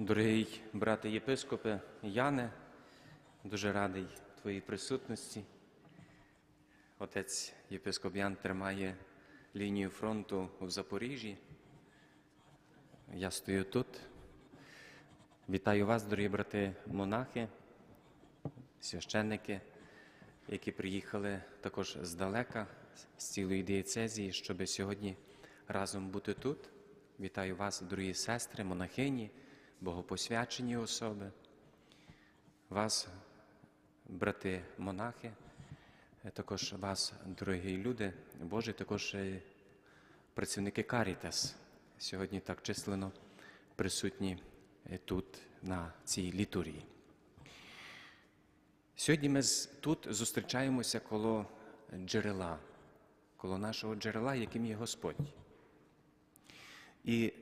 Дорогий брате єпископе Яне, дуже радий твоїй присутності. Отець єпископ Ян тримає лінію фронту в Запоріжжі. Я стою тут. Вітаю вас, дорогі брати монахи, священники, які приїхали також здалека, з цілої дієцезії, щоб сьогодні разом бути тут. Вітаю вас, дорогі сестри, монахині, богопосвячені особи, вас, брати монахи, також вас, дорогі люди, Божі, також працівники Карітас сьогодні так числено присутні тут, на цій літургії. Сьогодні ми тут зустрічаємося коло джерела, коло нашого джерела, яким є Господь. І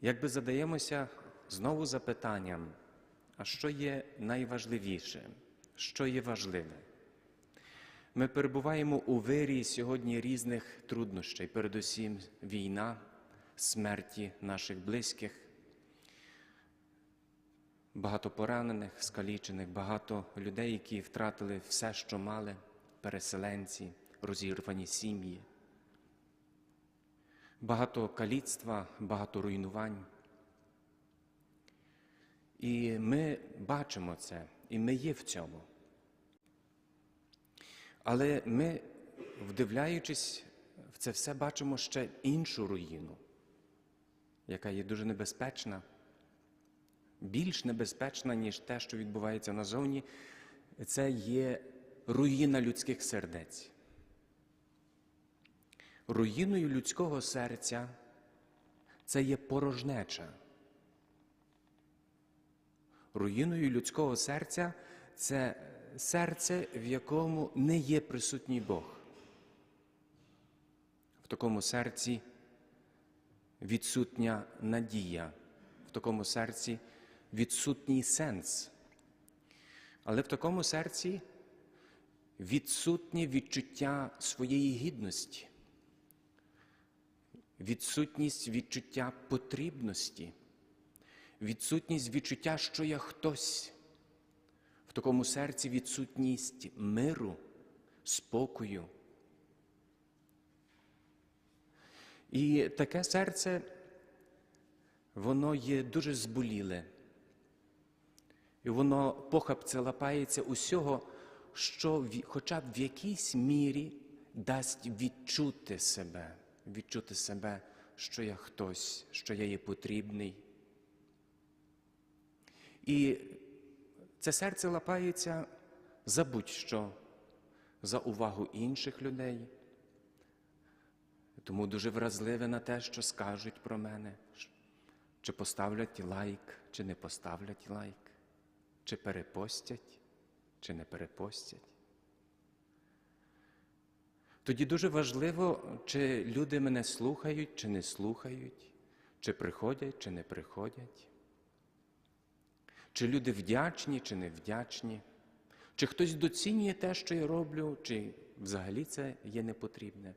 якби задаємося знову запитанням, а що є найважливіше, що є важливе? Ми перебуваємо у вирі сьогодні різних труднощей, передусім війна, смерті наших близьких, багато поранених, скалічених, багато людей, які втратили все, що мали, переселенці, розірвані сім'ї, багато каліцтва, багато руйнувань. І ми бачимо це, і ми є в цьому. Але ми, вдивляючись в це все, бачимо ще іншу руїну, яка є дуже небезпечна, більш небезпечна, ніж те, що відбувається назовні. Це є руїна людських сердець. Руїною людського серця це є порожнеча. Руїною людського серця це серце, в якому не є присутній Бог. В такому серці відсутня надія, в такому серці відсутній сенс. Але в такому серці відсутнє відчуття своєї гідності, відсутність відчуття потрібності, відсутність відчуття, що я хтось. В такому серці відсутність миру, спокою. І таке серце, воно є дуже зболіле. І воно похапце лапається усього, що хоча б в якійсь мірі дасть відчути себе, відчути себе, що я хтось, що я є потрібний. І це серце лапається за будь-що, за увагу інших людей, тому дуже вразливе на те, що скажуть про мене, чи поставлять лайк, чи не поставлять лайк, чи перепостять, чи не перепостять. Тоді дуже важливо, чи люди мене слухають, чи не слухають, чи приходять, чи не приходять. Чи люди вдячні, чи не вдячні, чи хтось доцінює те, що я роблю, чи взагалі це є непотрібне.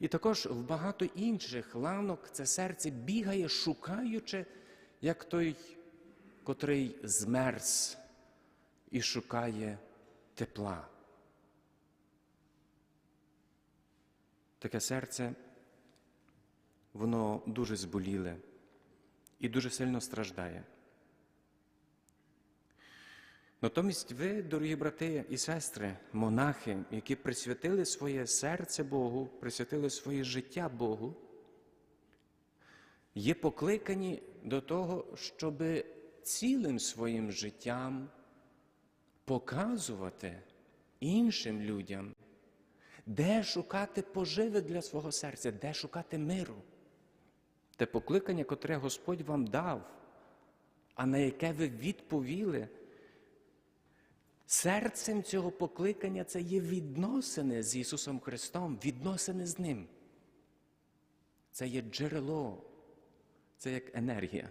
І також в багато інших ланок це серце бігає, шукаючи, як той, котрий змерз і шукає тепла. Таке серце, воно дуже зболіле і дуже сильно страждає. Натомість ви, дорогі брати і сестри, монахи, які присвятили своє серце Богу, присвятили своє життя Богу, є покликані до того, щоб цілим своїм життям показувати іншим людям, де шукати поживи для свого серця, де шукати миру. Те покликання, котре Господь вам дав, а на яке ви відповіли, серцем цього покликання це є відносини з Ісусом Христом, відносини з Ним. Це є джерело, це як енергія.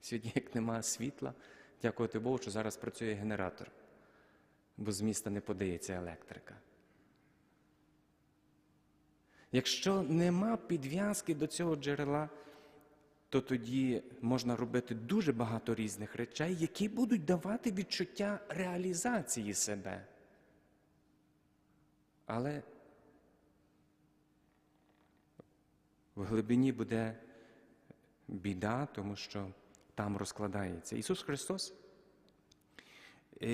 Сьогодні, як нема світла, дякувати Богу, що зараз працює генератор, бо з міста не подається електрика. Якщо нема підв'язки до цього джерела, то тоді можна робити дуже багато різних речей, які будуть давати відчуття реалізації себе. Але в глибині буде біда, тому що там розкладається. Ісус Христос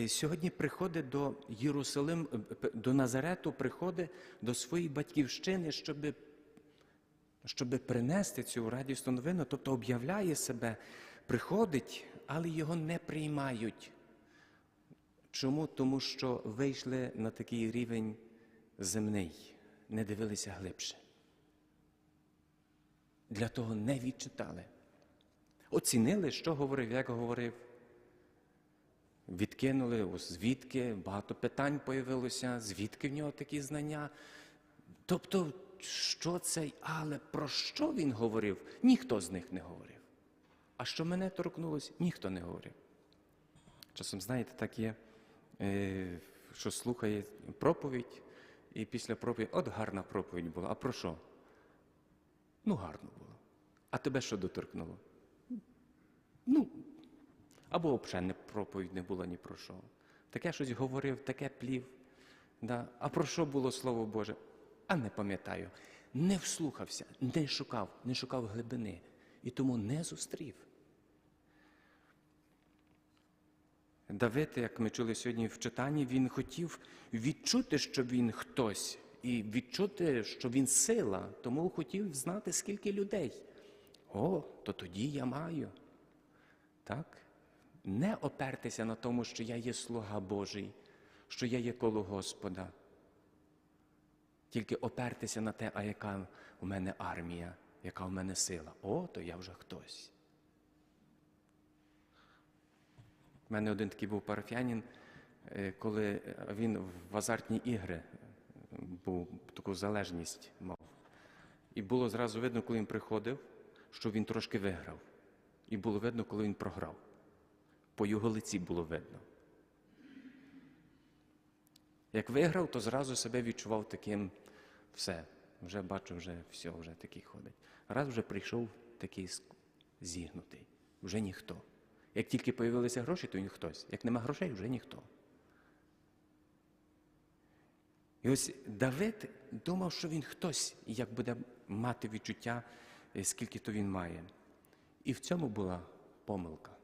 сьогодні приходить до Єрусалим, е, до Назарету, приходить до своєї батьківщини, щоб, щоб принести цю радісну новину, тобто об'являє себе, приходить, але його не приймають. Чому? Тому що вийшли на такий рівень земний, не дивилися глибше. Для того не відчитали. Оцінили, що говорив, як говорив. Відкинули, ось звідки, багато питань появилося, звідки в нього такі знання. Тобто, що це, але про що він говорив, ніхто з них не говорив. А що мене торкнулося, ніхто не говорив. Часом, знаєте, так є, е, що слухає проповідь, і після проповіді, от гарна проповідь була. А про що? Ну, гарно було. А тебе що доторкнуло? Ну, або взагалі не проповідь не було ні про що. Таке щось говорив, таке плів. Да. А про що було Слово Боже? А не пам'ятаю. Не вслухався, не шукав, не шукав глибини. І тому не зустрів. Давид, як ми чули сьогодні в читанні, він хотів відчути, що він хтось, і відчути, що він сила, тому хотів знати, скільки людей. О, то тоді я маю. Так? Не опертися на тому, що я є слуга Божий, що я є коло Господа. Тільки опертися на те, а яка у мене армія, яка у мене сила. О, то я вже хтось. У мене один такий був парафіянин, е, коли він в азартні ігри е, був таку залежність мав. І було зразу видно, коли він приходив, що він трошки виграв. І було видно, коли він програв. По його лиці було видно. Як виграв, то зразу себе відчував таким все. Вже бачу, вже все, вже такий ходить. Раз вже прийшов такий зігнутий, вже ніхто. Як тільки появилися гроші, то він хтось. Як нема грошей, вже ніхто. І ось Давид думав, що він хтось, як буде мати відчуття, е, скільки то він має. І в цьому була помилка.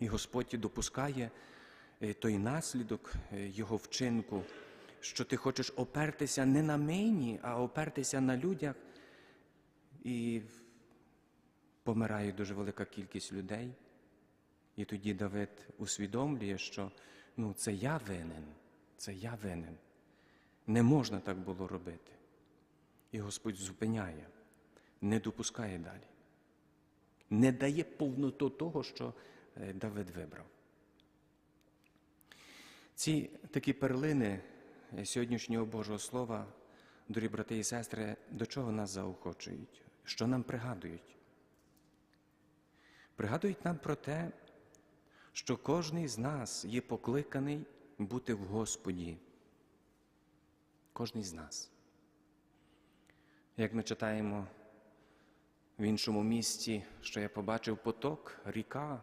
І Господь допускає е, той наслідок е, його вчинку, що ти хочеш опертися не на мені, а опертися на людях. І помирає дуже велика кількість людей. І тоді Давид усвідомлює, що ну, це я винен, це я винен. Не можна так було робити. І Господь зупиняє, не допускає далі, не дає повноту того, що Давид вибрав. Ці такі перлини е, сьогоднішнього Божого Слова, дорогі брати і сестри, до чого нас заохочують? Що нам пригадують? Пригадують нам про те, що кожний з нас є покликаний бути в Господі. Кожний з нас. Як ми читаємо в іншому місці, що я побачив поток, ріка,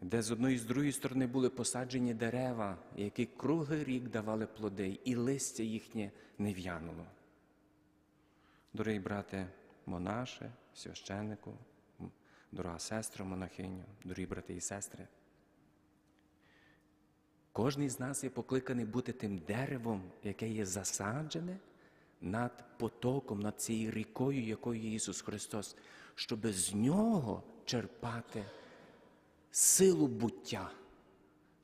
де з одної і з другої сторони були посаджені дерева, які круглий рік давали плоди, і листя їхнє не в'януло. Дорогі брате, монаше, священнику, дорога сестра, монахиню, дорогі брати і сестри. Кожний з нас є покликаний бути тим деревом, яке є засаджене над потоком, над цією рікою, якою Ісус Христос, щоб з нього черпати силу буття,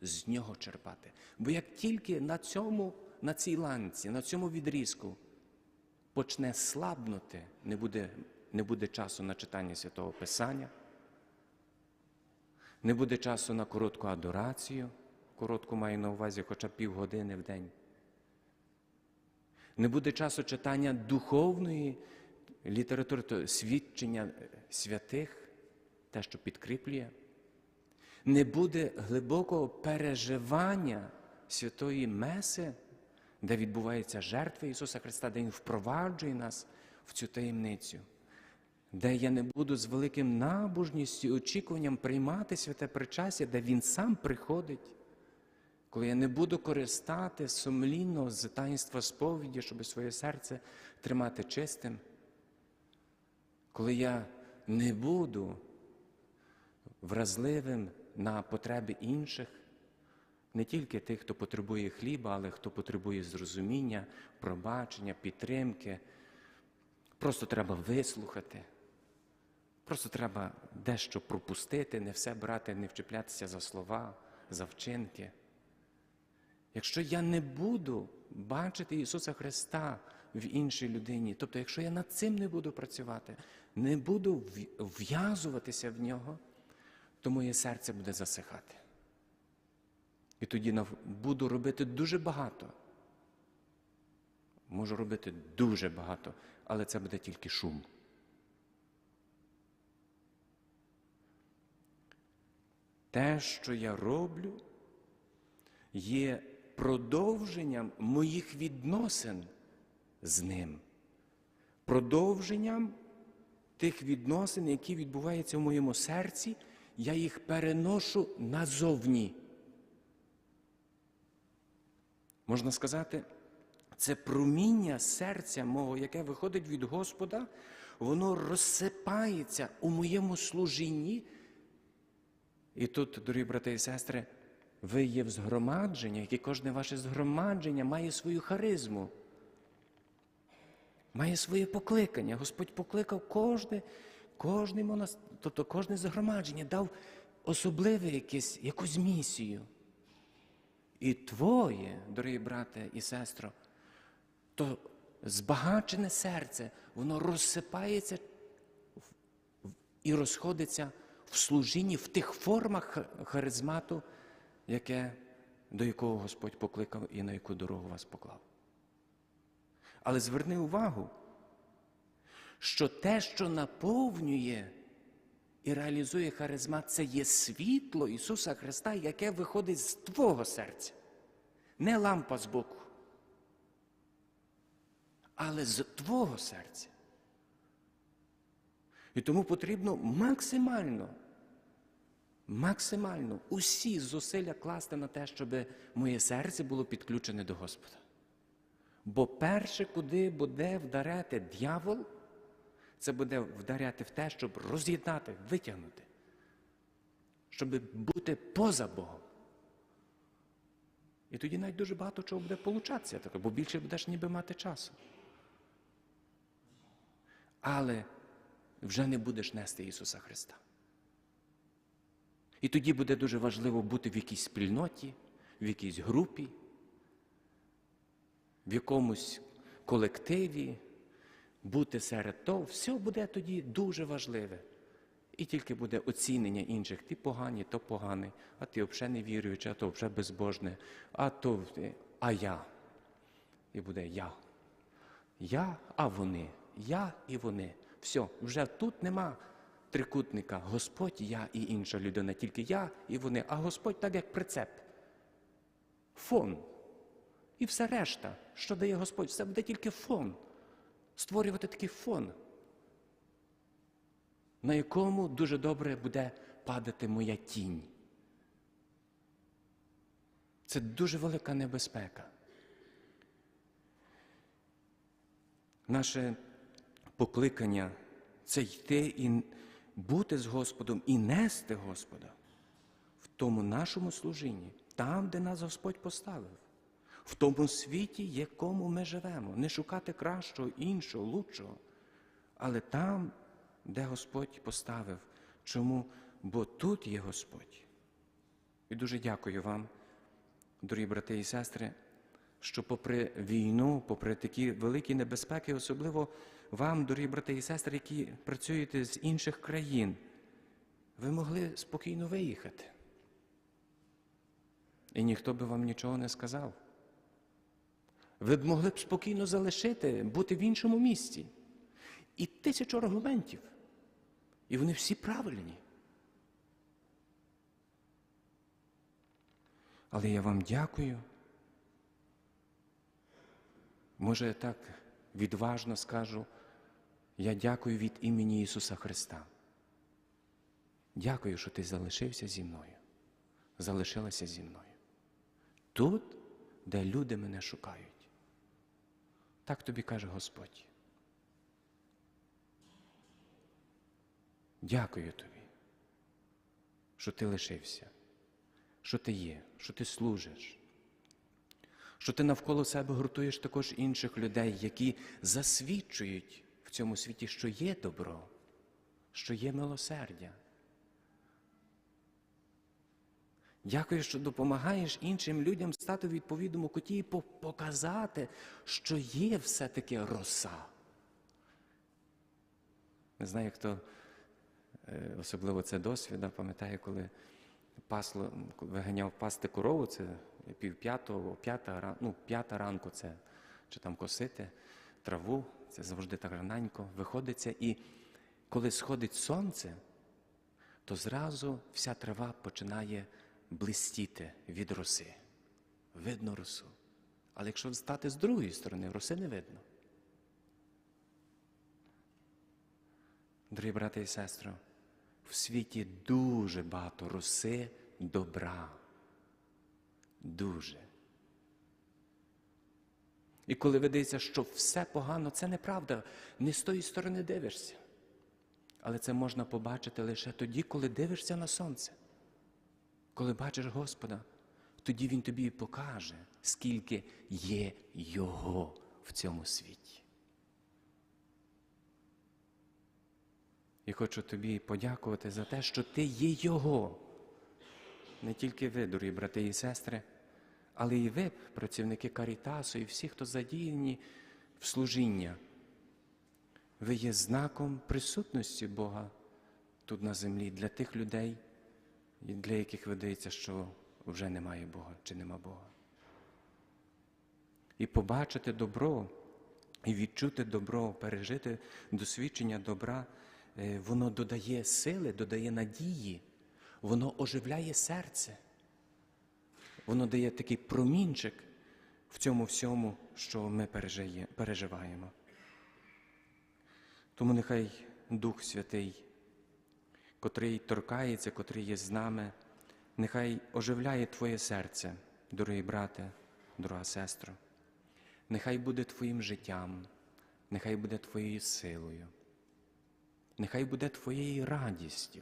з нього черпати. Бо як тільки на цьому, на цій ланці, на цьому відрізку почне слабнути, не буде, не буде часу на читання святого Писання, не буде часу на коротку адорацію, коротку маю на увазі хоча півгодини в день. Не буде часу читання духовної літератури, то свідчення святих, те, що підкріплює. Не буде глибокого переживання святої Меси, де відбувається жертва Ісуса Христа, де Він впроваджує нас в цю таємницю. де я не буду з великим набожністю і очікуванням приймати святе причастя, де Він сам приходить, коли я не буду користати сумлінно з таїнства сповіді, щоб своє серце тримати чистим, коли я не буду вразливим на потреби інших, не тільки тих, хто потребує хліба, але хто потребує зрозуміння, пробачення, підтримки. Просто треба вислухати. Просто треба дещо пропустити, не все брати, не вчіплятися за слова, за вчинки. Якщо я не буду бачити Ісуса Христа в іншій людині, тобто, якщо я над цим не буду працювати, не буду в'я- в'язуватися в нього, то моє серце буде засихати. І тоді буду робити дуже багато. Можу робити дуже багато, але це буде тільки шум. Те, що я роблю, є продовженням моїх відносин з ним, продовженням тих відносин, які відбуваються в моєму серці, я їх переношу назовні. Можна сказати, це проміння серця мого, яке виходить від Господа, воно розсипається у моєму служінні. І тут, дорогі брати і сестри, ви є в згромадженні, яке кожне ваше згромадження має свою харизму, має своє покликання. Господь покликав кожне, кожне монас... тобто кожне згромадження, дав особливе якесь, якусь місію. І твоє, дорогі брате і сестро, то збагачене серце, воно розсипається і розходиться в служінні в тих формах харизмату, яке, до якого Господь покликав і на яку дорогу вас поклав. Але зверни увагу, що те, що наповнює і реалізує харизма, це є світло Ісуса Христа, яке виходить з твого серця. Не лампа з боку, але з твого серця. І тому потрібно максимально, максимально усі зусилля класти на те, щоб моє серце було підключене до Господа. Бо перше, куди буде вдаряти дьявол, це буде вдаряти в те, щоб роз'єднати, витягнути, щоб бути поза Богом. І тоді навіть дуже багато чого буде получатися, бо більше будеш ніби мати часу. Але вже не будеш нести Ісуса Христа. І тоді буде дуже важливо бути в якійсь спільноті, в якійсь групі, в якомусь колективі, бути серед того, все буде тоді дуже важливе. І тільки буде оцінення інших. Ти погані, то поганий, а ти взагалі не віруючий, а то вже безбожне, а то а я. І буде я. Я, а вони. Я і вони. Все, вже тут нема трикутника. Господь, я і інша людина. Тільки я і вони. А Господь так як прицеп. Фон. І все решта, що дає Господь, все буде тільки фон. Створювати такий фон, на якому дуже добре буде падати моя тінь. Це дуже велика небезпека. Наше покликання це йти і бути з Господом і нести Господа в тому нашому служінні, там, де нас Господь поставив, в тому світі, якому ми живемо, не шукати кращого, іншого, лучшого, але там, де Господь поставив. Чому? Бо тут є Господь. І дуже дякую вам, дорогі брати і сестри, що попри війну, попри такі великі небезпеки, особливо вам, дорогі брати і сестри, які працюєте з інших країн, ви могли спокійно виїхати. І ніхто би вам нічого не сказав. Ви б могли б спокійно залишити, бути в іншому місці. І тисячу аргументів. І вони всі правильні. Але я вам дякую. Може, я так відважно скажу, Я дякую від імені Ісуса Христа. Дякую, що ти залишився зі мною, залишилася зі мною. Тут, де люди мене шукають. Так тобі каже Господь. Дякую тобі, що ти лишився, що ти є, що ти служиш, що ти навколо себе гуртуєш також інших людей, які засвідчують в цьому світі, що є добро, що є милосердя. Дякую, що допомагаєш іншим людям стати в відповідному куті і показати, що є все-таки роса. Не знаю, хто е, особливо це досвіда, пам'ятаю, коли пасло, виганяв пасти корову, це пів п'ятого, п'ята, ну, п'ята ранку це чи там косити траву, це завжди так раненько виходиться. І коли сходить сонце, то зразу вся трава починає блистіти від роси. Видно росу. Але якщо стати з другої сторони, роси не видно. Дорогі брати і сестри, в світі дуже багато роси добра. Дуже. І коли видається, що все погано, це неправда. Не з тої сторони дивишся. Але це можна побачити лише тоді, коли дивишся на сонце. Коли бачиш Господа, тоді Він тобі покаже, скільки є Його в цьому світі. І хочу тобі подякувати за те, що ти є Його. Не тільки ви, дорогі брати і сестри, але і ви, працівники Карітасу, і всі, хто задіяні в служіння. Ви є знаком присутності Бога тут на землі для тих людей, і для яких видається, що вже немає Бога чи нема Бога. І побачити добро, і відчути добро, пережити досвідчення добра, е, воно додає сили, додає надії, воно оживляє серце. Воно дає такий промінчик в цьому всьому, що ми переживаємо. Тому нехай Дух Святий, котрий торкається, котрий є з нами, нехай оживляє Твоє серце, дорогий брате, дорога сестро. Нехай буде Твоїм життям, нехай буде Твоєю силою, нехай буде Твоєю радістю,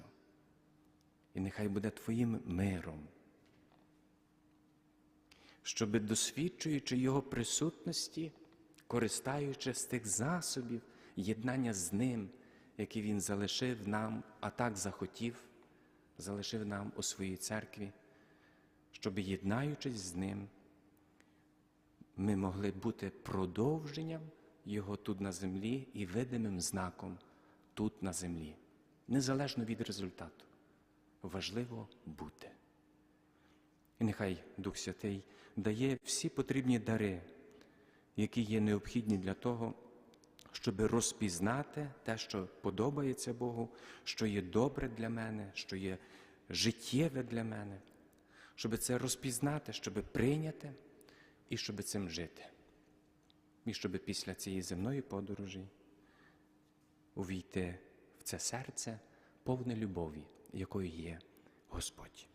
і нехай буде Твоїм миром щоби досвідчуючи Його присутності, користаючись тих засобів єднання з Ним, які Він залишив нам, а так захотів, залишив нам у своїй церкві, щоб, єднаючись з Ним, ми могли бути продовженням Його тут на землі і видимим знаком тут на землі, незалежно від результату. Важливо бути. І нехай Дух Святий дає всі потрібні дари, які є необхідні для того, щоб розпізнати те, що подобається Богу, що є добре для мене, що є життєве для мене, щоб це розпізнати, щоб прийняти і щоб цим жити. І щоб після цієї земної подорожі увійти в це серце повне любові, якою є Господь.